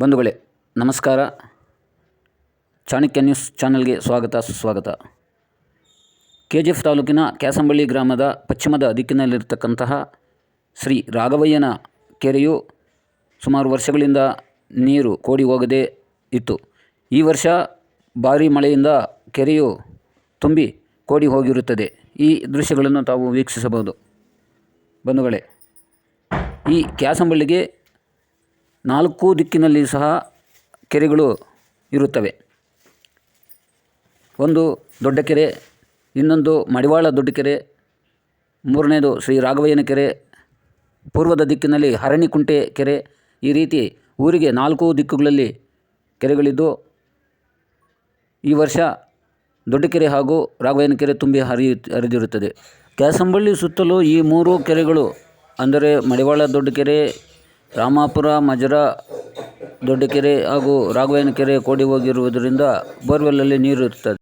ಬಂಧುಗಳೇ, ನಮಸ್ಕಾರ. ಚಾಣಕ್ಯ ನ್ಯೂಸ್ ಚಾನಲ್ಗೆ ಸ್ವಾಗತ, ಸುಸ್ವಾಗತ. ಕೆ ಜಿ ಎಫ್ ತಾಲೂಕಿನ ಕ್ಯಾಸಂಬಳ್ಳಿ ಗ್ರಾಮದ ಪಶ್ಚಿಮದ ದಿಕ್ಕಿನಲ್ಲಿರ್ತಕ್ಕಂತಹ ಶ್ರೀ ರಾಘವಯ್ಯನ ಕೆರೆಯು ಸುಮಾರು ವರ್ಷಗಳಿಂದ ನೀರು ಕೋಡಿ ಹೋಗದೇ ಇತ್ತು. ಈ ವರ್ಷ ಭಾರೀ ಮಳೆಯಿಂದ ಕೆರೆಯು ತುಂಬಿ ಕೋಡಿ ಹೋಗಿರುತ್ತದೆ. ಈ ದೃಶ್ಯಗಳನ್ನು ತಾವು ವೀಕ್ಷಿಸಬಹುದು. ಬಂಧುಗಳೇ, ಈ ಕ್ಯಾಸಂಬಳ್ಳಿಗೆ ನಾಲ್ಕು ದಿಕ್ಕಿನಲ್ಲಿ ಸಹ ಕೆರೆಗಳು ಇರುತ್ತವೆ. ಒಂದು ದೊಡ್ಡ ಕೆರೆ, ಇನ್ನೊಂದು ಮಡಿವಾಳ ದೊಡ್ಡ ಕೆರೆ, ಮೂರನೇದು ಶ್ರೀ ರಾಘವಯ್ಯನ ಕೆರೆ, ಪೂರ್ವದ ದಿಕ್ಕಿನಲ್ಲಿ ಹರಣಿಕುಂಟೆ ಕೆರೆ, ಈ ರೀತಿ ಊರಿಗೆ ನಾಲ್ಕು ದಿಕ್ಕುಗಳಲ್ಲಿ ಕೆರೆಗಳಿದ್ದು, ಈ ವರ್ಷ ದೊಡ್ಡ ಕೆರೆ ಹಾಗೂ ರಾಘವಯ್ಯನ ಕೆರೆ ತುಂಬಿ ಹರಿಯು, ಹರಿದಿರುತ್ತದೆ. ಕ್ಯಾಸಂಬಳ್ಳಿ ಸುತ್ತಲೂ ಈ ಮೂರು ಕೆರೆಗಳು, ಅಂದರೆ ಮಡಿವಾಳ ದೊಡ್ಡ ಕೆರೆ ರಾಮಾಪುರ ಮಜರ ದೊಡ್ಡ ಕೆರೆ ಹಾಗೂ ರಾಘವೇಂದ್ರ ಕೆರೆ ಕೋಡಿ ಹೋಗಿರುವುದರಿಂದ ಬೋರ್ವೆಲ್ಲಲ್ಲಿ ನೀರು ಇರ್ತದೆ